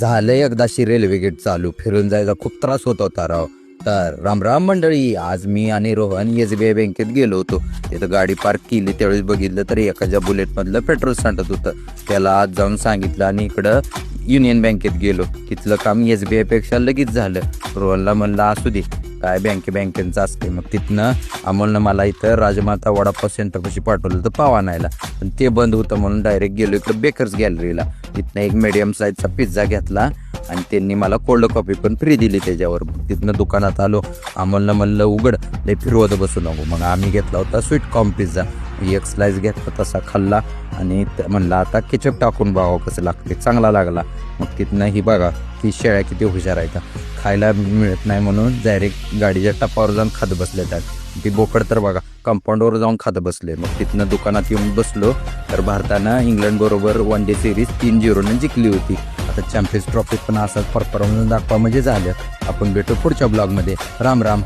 झालं एकदाशी railway gate चालू फिरून जायचा खूप त्रास होत होता राव. तर रामराम मंडळी आज मी आणि रोहन एस बी आय बँकेत गेलो होतो. तिथं गाडी पार्क केली त्यावेळेस बघितलं तर एखाद्या बुलेटमधलं पेट्रोल सांडत होतं. त्याला आज जाऊन सांगितलं आणि इकडं युनियन बँकेत गेलो. तिथलं काम एस बी आयपेक्षा लगेच झालं. रोहनला म्हणलं असू दे काय बँके बँकेचं असते मग तिथनं अमोलनं मला इथं राजमाता वडापाव सेंटरपाशी पाठवलं तर पाव आणायला पण ते बंद होतं म्हणून डायरेक्ट गेलो इकडं बेकर्स गॅलरीला. तिथनं एक मिडियम साईजचा पिझ्झा घेतला आणि त्यांनी मला कोल्ड कॉफी पण फ्री दिली त्याच्यावर. मग तिथनं दुकानात आलो. आम्हाला म्हणलं उघड लय फिरवत बसू नको. मग आम्ही घेतला होता स्वीट कॉर्न पिझ्झा एक स्लाइस घेतला तसा खाल्ला आणि म्हणलं आता केचप टाकून बघावं कसं लागते चांगला लागला. मग तिथनं ही बघा की शेळ्या किती हुशार आहेत. खायला मिळत नाही म्हणून डायरेक्ट गाडीच्या टपावर जाऊन खात बसले त्यात ती बोकड तर बघा कंपाऊंडवर जाऊन खात बसले. मग तिथनं दुकानात येऊन बसलो. तर भारतानं इंग्लंड बरोबर वन डे सिरीज तीन झिरोनं जिंकली होती. आता चॅम्पियन्स ट्रॉफीत पण असाच परफॉर्मन्स दाखवा म्हणजे झालं आपण भेटू पुढच्या ब्लॉगमध्ये राम राम